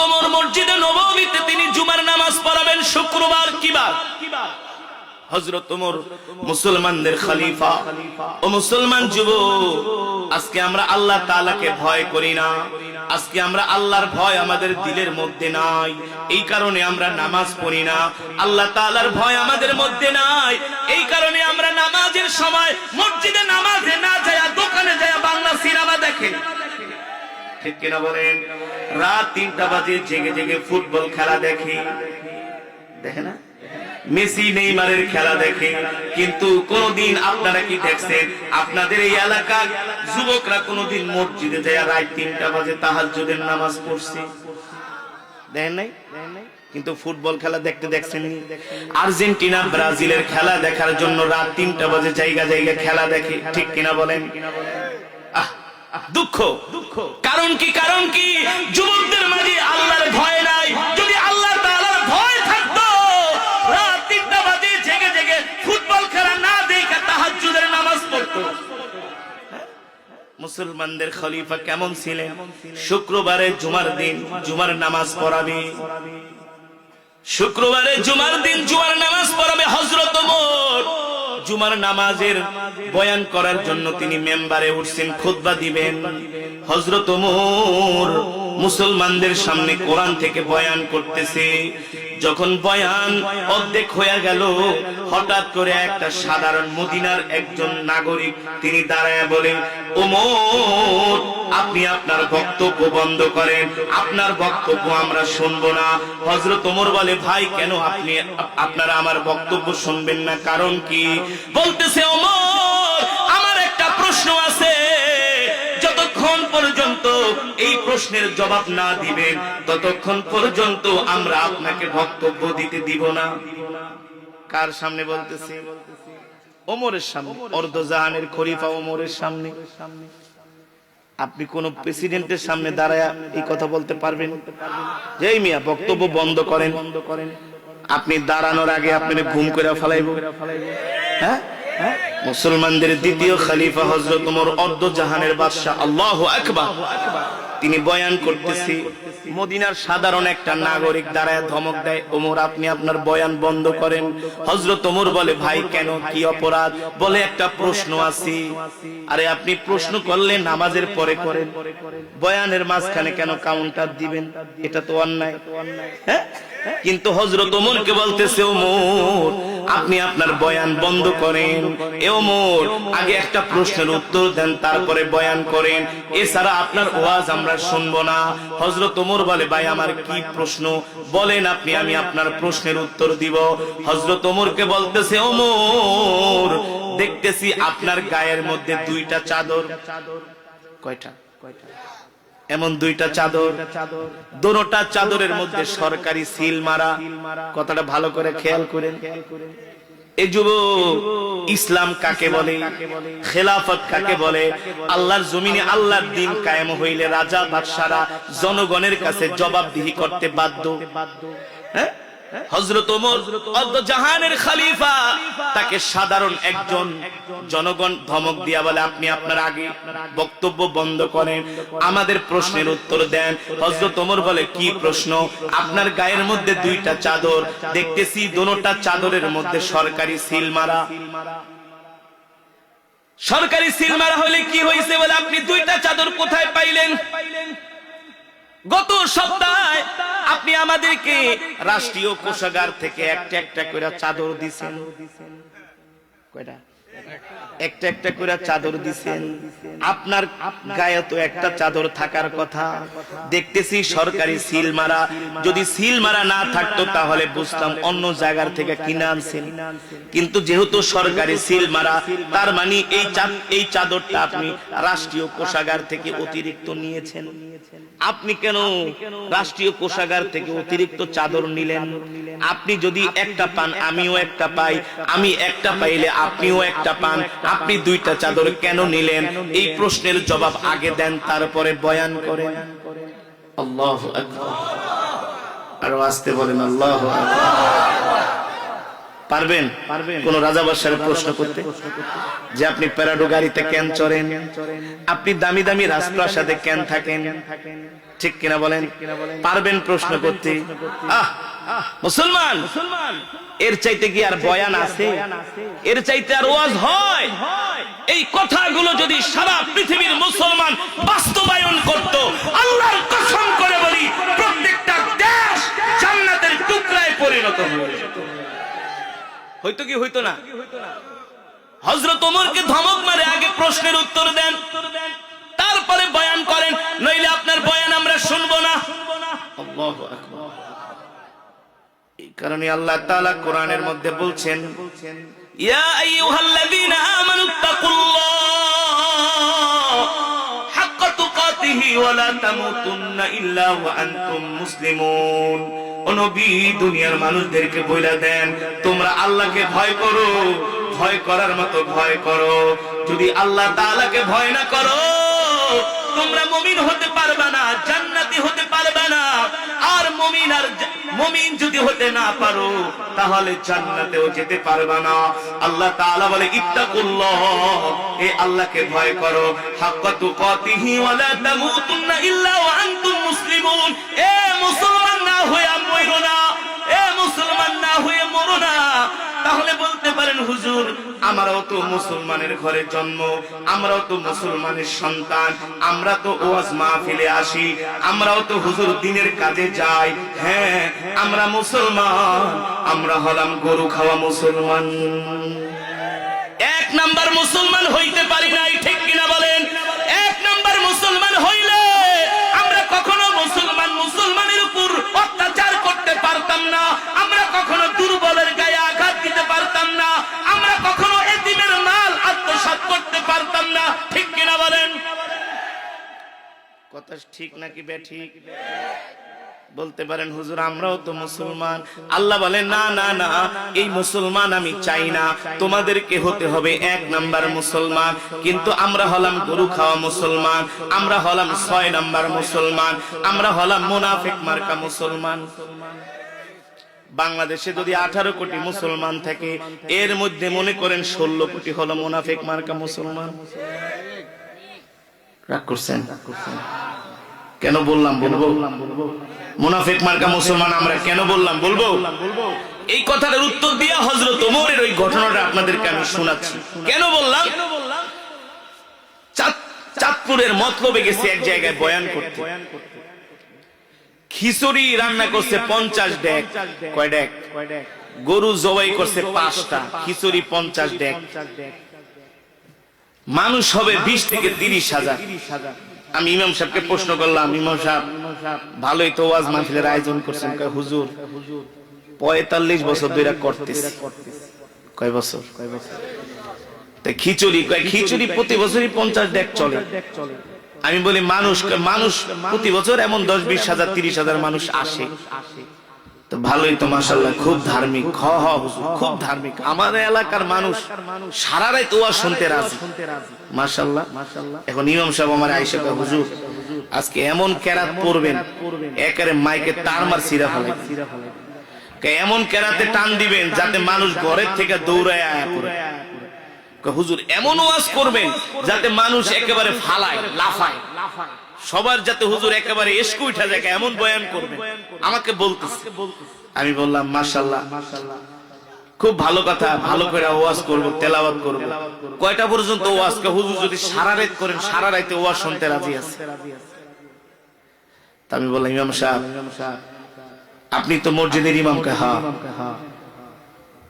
ওমর মসজিদে নববীতে তিনি জুমার নামাজ পড়াবেন শুক্রবার কিবার আজকে আল্লাহর ভয় আমাদের দিলের মধ্যে নাই। এই কারণে আমরা নামাজ পড়ি না। আল্লাহ ভয় আমাদের মধ্যে নাই। এই কারণে আমরা নামাজের সময় মসজিদে নামাজে না দোকানে যায় বাংলা সিনেমা দেখে। ঠিক কিনা বলেন? রাত তিনটা বাজে, জেগে জেগে ফুটবল খেলা দেখি। দেখে না? মেসি, নেইমারের খেলা দেখে। কিন্তু কোনদিন আপনারা কি দেখছেন? আপনাদের এই এলাকার যুবকরা কোনদিন মসজিদে যায় রাত তিনটা বাজে তাহাজ্জুদের নামাজ পড়ছে। দেখেন নাই? কিন্তু ফুটবল খেলা দেখতে দেখছেন আর্জেন্টিনা, ব্রাজিলের খেলা দেখার জন্য রাত তিনটা বাজে জায়গা জায়গা খেলা দেখে। ঠিক কিনা বলেন? দুঃখ। দুঃখ কারণ কি কারণ কি? যুবকদের মাঝে আল্লাহর ভয় নাই। যদি আল্লাহ তাআলার ভয় থাকতো, রাত তিনটা বাজে জেগে জেগে ফুটবল খেলা না দেখে তাহাজ্জুদের নামাজ পড়তো। মুসলমানদের খলিফা কেমন ছিলেন? শুক্রবারে জুমার দিন জুমার নামাজ পড়াবে। শুক্রবারে জুমার দিন জুমার নামাজ পড়াবে হজরত ওমর। জুমার নামাজের বয়ান করার জন্য তিনি মেম্বারে উঠছেন খুদ্া দিবেন। হজরত ওমর মুসলমানদের সামনে কোরআন থেকে বয়ান করতেছে। যখন বয়ান অর্ধেক হয়ে গেল, হঠাৎ করে একটা সাধারণ মদিনার একজন নাগরিক তিনি দাঁড়ায় বলেন, ওমর, আপনি আপনার বক্তব্য বন্ধ করেন। আপনার বক্তব্য আমরা শুনব না। হজরত ওমর বলে, ভাই, কেন আপনি, আপনারা আমার বক্তব্য শুনবেন না? কারণ কি? বলতেছে, ওমর, আমার একটা প্রশ্ন আছে। প্রশ্নের জবাব না দিবেন ততক্ষণ পর্যন্ত আমরা আপনাকে বক্তব্য দিতে দিব না। কার সামনে বলতেছে? ওমরের সামনে, অর্ধজাহানের খলিফা ওমরের সামনে। আপনি কোন প্রেসিডেন্টের সামনে দাঁড়ায় এই কথা বলতে পারবেন? যে মিয়া বক্তব্য বন্ধ করেন বন্ধ করেন আপনি দাঁড়ানোর আগে আপনি ঘুম করে ফেলাইব। হ্যাঁ? মুসলমানদের দ্বিতীয় খালিফা হজরত অর্ধ জাহানের বাদশাহ। আল্লাহ আকবার। তিনি বয়ান করতেছি। মদিনার সাধারণ একটা নাগরিক দাঁড়ায় ধমক দেয়, ওমর, আপনি আপনার বয়ান বন্ধ করেন। হজরত ওমর বলে, ভাই, কেন? কি অপরাধ? বলে, একটা প্রশ্ন আছে। আরে, আপনি প্রশ্ন করলে নামাজের পরে করেন। বয়ানের মাঝখানে কেন কাউন্টার দিবেন? এটা তো অন্যায়। হ্যাঁ? কিন্তু হজরত ওমরকে বলতেছে, ওমর আপনি আপনার বয়ান বন্ধ করেন। এ ওমর, আগে একটা প্রশ্নের উত্তর দেন, তারপরে বয়ান করেন। এছাড়া আপনার ওয়াজ আমরা শুনব না। হজরত ওমর বলে, ভাই, আমার কি প্রশ্ন? বলেন আপনি, আমি আপনার প্রশ্নের উত্তর দিব। হজরত ওমরকে বলতেছে, ওমর, দেখতেছি আপনার গায়ের মধ্যে দুইটা চাদর। কয়টা কয়টা? এমন দুইটা চাদর দোনোটা চাদরের মধ্যে সরকারি সিল মারা। কথাটা ভালো করে খেয়াল করেন। এ যুব ইসলাম কাকে বলে? খেলাফত কাকে বলে? আল্লাহর জমিনে আল্লাহর দিন কায়েম হইলে রাজা বাদশারা জনগণের কাছে জবাবদিহি করতে বাধ্য। হ্যাঁ? হজরত জাহানের খালিফা, তাকে সাধারণ একজন জনগণ ধমক দিয়া বলে, আপনি আপনার আগে বক্তব্য বন্ধ করেন, আমাদের প্রশ্নের উত্তর দেন। হজরত ওমর বলে, কি প্রশ্ন? আপনার গায়ের মধ্যে দুইটা চাদর, দেখতেছি দোনোটা চাদরের মধ্যে সরকারি সিল মারা। সরকারি সিল মারা হলে কি হয়েছে বলে, আপনি দুইটা চাদর কোথায় পাইলেন? গত সপ্তাহে আপনি আমাদেরকে রাষ্ট্রীয় কোষাগার থেকে একটা একটা করে চাদর দিছেন। কয়টা? একটা একটা করে চাদর দিছেন। আপনার গায়ে তো একটা চাদর থাকার কথা। দেখতেছি সরকারি সিল মারা। যদি সিল মারা না থাকতো তাহলে বুঝতাম অন্য জায়গার থেকে কিনে আনছেন। কিন্তু যেহেতু সরকারি সিল মারা, তার মানে এই এই চাদরটা আপনি রাষ্ট্রীয় কোষাগার থেকে অতিরিক্ত নিয়েছেন। আপনি কেন রাষ্ট্রীয় কোষাগার থেকে অতিরিক্ত চাদর নিলেন? আপনি যদি একটা পান, আমিও একটা পাই। আমি একটা পাইলে আপনিও একটা পান। আপনি দুইটা চাদর কেন নিলেন? এই প্রশ্নের জবাব আগে দেন, তারপরে বয়ান করেন। আল্লাহ আরও আসতে বলেন, আল্লাহ পারবেন? কোন রাজা বাদশাহের প্রশ্ন করতে? যে আপনি প্যারাডো গাড়িতে কেন চড়েন। আপনি দামি দামি রাজপ্রাসাদে কেন থাকেন। ঠিক কিনা বলেন? পারবেন প্রশ্ন করতে? আহ মুসলমান! এর চাইতে কি আর বয়ান আছে? এর চাইতে আর ওয়াজ হয়। এই কথাগুলো যদি সারা পৃথিবীর মুসলমান বাস্তবায়ন করত আল্লাহর কসম করে বলি প্রত্যেকটা দেশ জান্নাতের টুকরায় পরিণত হয়ে যেত। হয়তো কি হইতো না? হজরত ওমরকে ধমক মারে আগে প্রশ্নের উত্তর দেন। তারপরে বয়ান করেন, নইলে আপনার বয়ান আমরা শুনব না। এই কারণে আল্লাহ তাআলা কোরআনের মধ্যে বলছেন, ইয়া আইয়ুহাল্লাযীনা আমানু তাকুল্লাহ, হাক্কা তুকাতিহি ওয়া তামুতুন্না ইল্লা ওয়া আনতুম মুসলিমুন। ও দুনিয়ার মানুষদেরকে বইলা দেন, তোমরা আল্লাহকে ভয় করো, ভয় করার মতো ভয় করো। যদি আল্লাহ তাআলাকে ভয় না করো, তোমরা মুমিন হতে পারবে না, জান্নাতি হতে পারবে না। আর মুমিন আর মুমিন যদি হতে না পারো, তাহলে জান্নাতেও যেতে পারবে না। আল্লাহ তাআলা বলে, ইত্তাকুল্লাহ, এ আল্লাহকে ভয় করো। হাক্কা তুকাতিহি ওয়া তামুতুন্না ইল্লা ওয়া আনতুম মুসলিমুন। এ মুসলমান না হয়ে মরো না। এ মুসলমান না হয়ে মরো না। তাহলে বলতে পারেন, হুজুর, আমরাও তো মুসলমানের ঘরে জন্ম, আমরাও তো মুসলমানের সন্তান, আমরা তো ওয়াজ মাহফিলে আসি, আমরাও তো হুজুর দিনের কাজে যাই। হ্যাঁ আমরা মুসলমান, আমরা হলাম গরু খাওয়া মুসলমান। এক নাম্বার মুসলমান হইতে পারি নাই, ঠিক কিনা বলেন? এক নাম্বার মুসলমান হইলে পারতাম না। আমরা কখনো দুর্বলের গায়ে আঘাত দিতে পারতাম না। আমরা কখনো এতিমের মাল আত্মসাৎ করতে পারতাম না। ঠিক কিনা বলেন? কথা ঠিক নাকি বেঠিক বলতে পারেন, হুজুর, আমরাও তো মুসলমান। আল্লাহ বলেন, না না না, এই মুসলমান আমি চাই না। তোমাদেরকে হতে হবে এক নাম্বার মুসলমান। কিন্তু আমরা হলাম গরু খাওয়া মুসলমান। আমরা হলাম ছয় নাম্বার মুসলমান। আমরা হলাম মুনাফিক মার্কা মুসলমান। বাংলাদেশে যদি আঠারো কোটি মুসলমান থাকে, এর মধ্যে মনে করেন ষোলো কোটি হলো মুনাফিক মার্কা মুসলমান। কেন বললাম বলব? মুনাফিক মার্কা মুসলমান আমরা কেন বললাম বলব? এই কথাটার উত্তর দিয়া হজরত ওমরের ওই ঘটনাটা আপনাদেরকে আমি শোনাচ্ছি। কেন বললাম? চাঁদ- চাঁদপুরের মতলবে গেছে এক জায়গায় বয়ান করতে। খিচুড়ি রান্না করছে পঞ্চাশ ডেক। কয় ডেক? গরু জবাই করছে পাঁচটা। খিচুড়ি পঞ্চাশ ডেক। মানুষ হবে বিশ থেকে তিরিশ হাজার। আমি ইমাম সাহেবকে প্রশ্ন করলাম, ইমাম সাহেব, ভালোই তো ওয়াজ মাহফিলের আয়োজন করছেন। কয়, হুজুর, পঁয়তাল্লিশ বছর ধরে করতেছে। কয় বছর? তা খিচুড়ি, কয়, খিচুড়ি প্রতি বছরই পঞ্চাশ ডেক চলে। আমি বলি মানুষ মানুষ প্রতি বছর এমন দশ বিশ হাজার তিরিশ হাজার মানুষ আসে। তো ভালোই তো মাসাল্লাহ খুব ধার্মিক। খ হ খুব ধার্মিক। আমাদের এলাকার মানুষ সারা রাত ওয়াজ শুনতে রাজি। মাসাল্লাহ এখন ইমাম সাহেব আমার আইসা হুজুর আজকে এমন কেরাত পড়বেন একারে মাইকে তার মার সিরা ফেলে এমন কেরাতে টান দিবেন যাতে মানুষ ঘরের থেকে দৌড়ায় আয়া কয়, হুজুর এমন ওয়াজ করবেন যাতে মানুষ একেবারে ফালায়, লাফায়। সবার যাতে হুজুর একেবারে এসকু উঠা যায় এমন বয়ান করবেন আমাকে বলতেছে। আমি বললাম মাশাল্লাহ খুব ভালো কথা, ভালো করে ওয়াজ করব, তেলাওয়াত করব। কয়টা পর্যন্ত ওয়াজ হুজুর, যদি সারা রাত করেন, সারা রাতে ওয়াজ শুনতে রাজি আছে। আমি বললাম, ইমাম সাহেব, আপনি তো মসজিদের ইমাম কে হ্যাঁ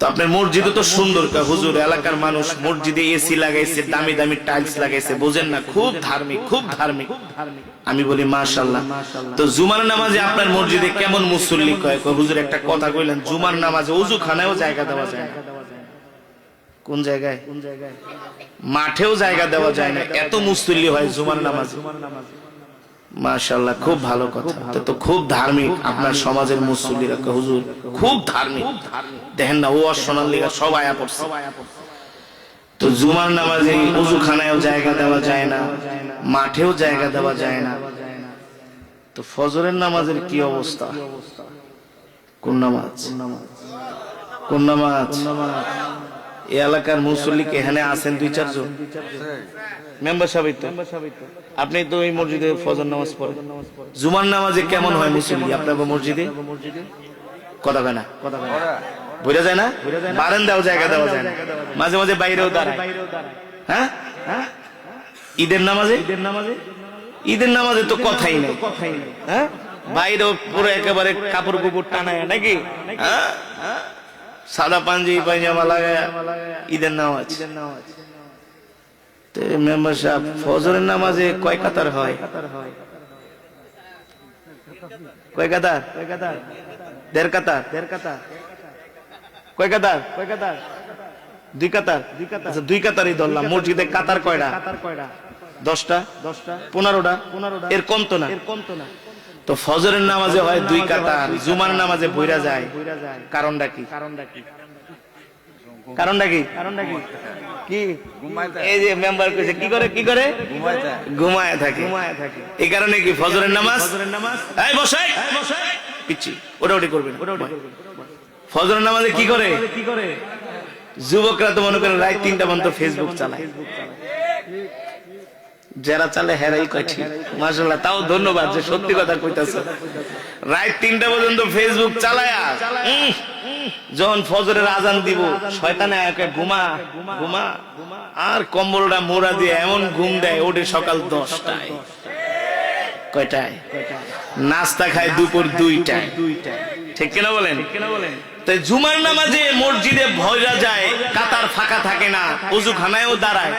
তো আপনার মসজিদও তো সুন্দর হুজুর, এলাকার মানুষ মসজিদে এসি লাগাইছে, দামি দামি টাইলস লাগাইছে, বোঝেন না, খুব ধার্মিক খুব ধার্মিক। আমি বলি মাশাল্লাহ তো জুমার নামাজে আপনার মসজিদে কেমন মুসল্লি কয়? হুজুর, একটা কথা কইলেন, জুমার নামাজে উজু খানায়ও জায়গা দেওয়া যায় না। কোন জায়গায়? মাঠেও জায়গা দেওয়া যায় না। এত মুসল্লি হয় জুমার নামাজে। মাশাল্লাহ খুব ভালো কথা। তো তো খুব ধার্মিক আপনার সমাজের মুসল্লিরা। হুজুর খুব ধার্মিক। দেখেন না ও সোনার লিগা সব আয়া পড়ছে। তো জুমার নামাজে উজুখানায়ও জায়গা দেওয়া যায় না। মাঠেও জায়গা দেওয়া যায় না। তো ফজরের নামাজের কি অবস্থা? কোন নামাজ? কোন নামাজ? এই এলাকার মুসল্লি এখানে আছেন দুই চারজন? মেম্বার সাহেব তো। আপনি তো এই মসজিদে ফজর নামাজ পড়েন। জুমার নামাজে কেমন হয় মুসল্লি? আপনার মসজিদে? কথা হয় না। কথা হয় বুঝা যায় না? বারান্দাও জায়গা দেওয়া যায় না। মাঝে মাঝে বাইরেও দাঁড়ায়। হ্যাঁ? হ্যাঁ? ঈদের নামাজে? ঈদের নামাজে? ঈদের নামাজে তো কথাই নেই। কথাই নেই। হ্যাঁ? বাইরেও পুরো একেবারে কাপড় কুপুর টানায় নাকি? হ্যাঁ? সাদা পাঞ্জাবি পায়জামা লাগায় ঈদের নামাজ। তো মেম্বার সাহেব ফজরের নামাজে কয় কাতার হয়? কয় কাতার? দেড় কাতার। দেড় কাতার? কয় কাতার। কয় কাতার দুই কাতার দুই কাতার আচ্ছা দুই কাতারই ধরলাম মসজিদে কাতার কয়টা? কাতার কয়টা? দশটা? দশটা? পনেরোটা? পনেরোটা। এর কম তো না? এর কম তো না। তো ফজরের নামাজে হয় দুই কাতার, জুমার নামাজে বইরা যায়। কারণটা কি? কারণটা কি? এই যে কি করে কি করে? থাকে। এই কারণে কি ফজরের নামাজ? ফজরের নামাজ কি করে? কি করে যুবকরা তো মনে করেন রাত তিনটা পর্যন্ত ফেসবুক চালায়। যারা চালে হেরাই কয়, ঠিক। মাসাল্লাহ তাও ধন্যবাদ যে সত্যি কথা কইতাছে। রাত তিনটা পর্যন্ত ফেসবুক চালায়া যখন ফজরের আজান দিব, শয়তানে একে ঘুমা ঘুমা। আর কম্বলটা মোড়া দিয়ে এমন ঘুম দেয়, ওঠে সকাল দশটায়। কয়টায়? নাস্তা খায় দুপুর দুইটায়। ঠিক কিনা বলেন? তাই জুমার নামাজে মসজিদে ভয়রা যায়, কাতার ফাঁকা থাকে না উজু খানায়ও দাঁড়ায়।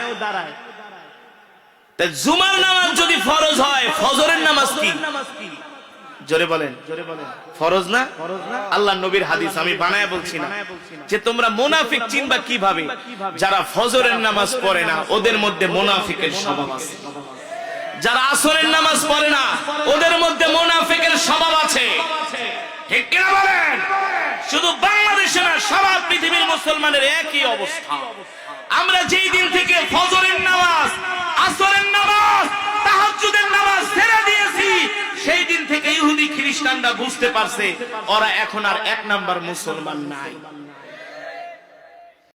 জুমার নামাজ যদি ফরজ হয় ফজরের নামাজ কি? জোরে বলেন ফরজ না? আল্লাহ নবীর হাদিস আমি বানায় বলছি না। যে তোমরা মোনাফিক চিনবা কীভাবে? যারা ফজরের নামাজ পড়ে না ওদের মধ্যে মোনাফিকের স্বভাব আছে। যারা আসরের নামাজ পড়ে না ওদের মধ্যে মোনাফিকের স্বভাব আছে। ঠিক কিনা বলেন? শুধু বাংলাদেশে না সারা পৃথিবীর মুসলমানের একই অবস্থা। আমরা যেই দিন থেকে ফজরের নামাজ, আসরের নামাজ, তাহাজ্জুদের নামাজ ছেড়ে দিয়েছি, সেই দিন থেকে ইহুদি খ্রিস্টানরা বুঝতে পারছে, ওরা এখন আর এক নাম্বার মুসলমান নাই।